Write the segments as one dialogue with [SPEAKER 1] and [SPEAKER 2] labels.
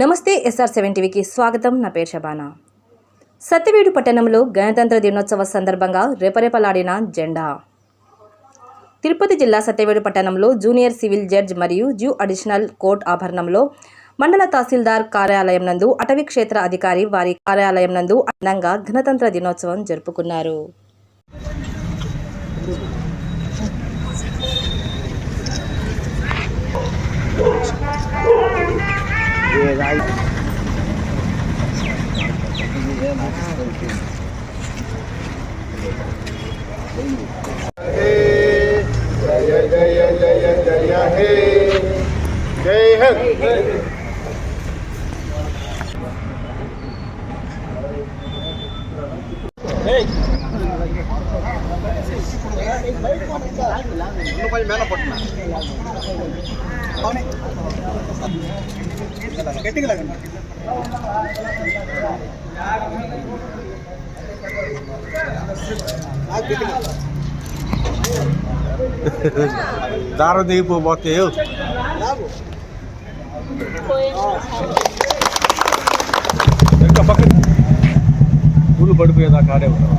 [SPEAKER 1] నమస్తే SR seven టీవీకి స్వాగతం. నా పేరు షబానా. సత్యవేడు పట్టణంలో గణతంత్ర దినోత్సవ సందర్భంగా రెపరెపలాడిన జెండా. తిరుపతి జిల్లా సత్యవేడు పట్టణంలో జూనియర్ సివిల్ జడ్జ్ మరియు జ్యూ అడిషనల్ కోర్ట్ ఆభరణంలో మండల తహసీల్దార్ కార్యాలయం నందు అటవీ క్షేత్ర అధికారి వారి కార్యాలయం నందు అందంగా గణతంత్ర దినోత్సవం జరుపుకున్నారు. Yeah, right. Hey, Jaya Jaya Jaya Jaya Hey, Jai Hind. Hey.
[SPEAKER 2] இன்னும் கொஞ்சம் மேலே போட்டுனா அவனே గట్టిగా లాగండి
[SPEAKER 3] దారం దిగిపోతే ఇంకా పక్కన. పూలు పడిపోయేదా కాడే ఉంటాం.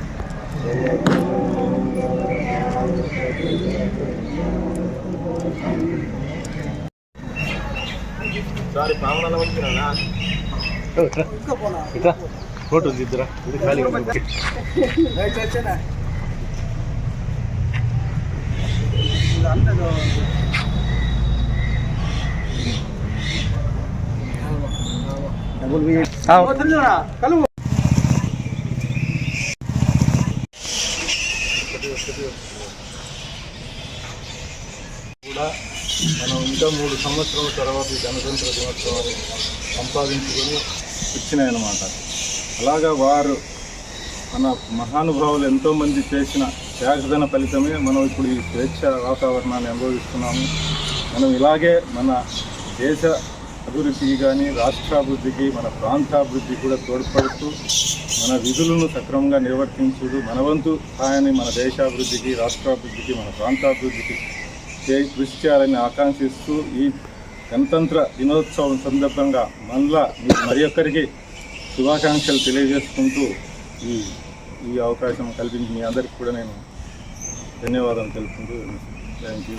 [SPEAKER 3] ఇట్రా ఫోటో దిద్దురా ఇది ఖాళీ
[SPEAKER 4] కూడా మనం ఇంకా మూడు సంవత్సరాల తర్వాత ఈ గణతంత్ర దినోత్సవాన్ని సంపాదించుకొని ఇచ్చినాయన్నమాట. అలాగా వారు మన మహానుభావులు ఎంతోమంది చేసిన త్యాగదన ఫలితమే మనం ఇప్పుడు ఈ స్వేచ్ఛ వాతావరణాన్ని అనుభవిస్తున్నాము. మనం ఇలాగే మన దేశ అభివృద్ధికి కానీ రాష్ట్రాభివృద్ధికి మన ప్రాంతాభివృద్ధికి కూడా తోడ్పడుతూ మన విధులను సక్రమంగా నిర్వర్తించుడు మన వంతు సహాయాన్ని మన దేశాభివృద్ధికి రాష్ట్రాభివృద్ధికి మన ప్రాంతాభివృద్ధికి చే కృషి చేయాలని ఆకాంక్షిస్తూ ఈ గణతంత్ర దినోత్సవం సందర్భంగా మళ్ళా మీకు మరి ఒక్కరికి శుభాకాంక్షలు తెలియజేసుకుంటూ ఈ ఈ అవకాశం కల్పించి మీ అందరికీ కూడా నేను ధన్యవాదాలు తెలుపుకుంటూ థ్యాంక్ యూ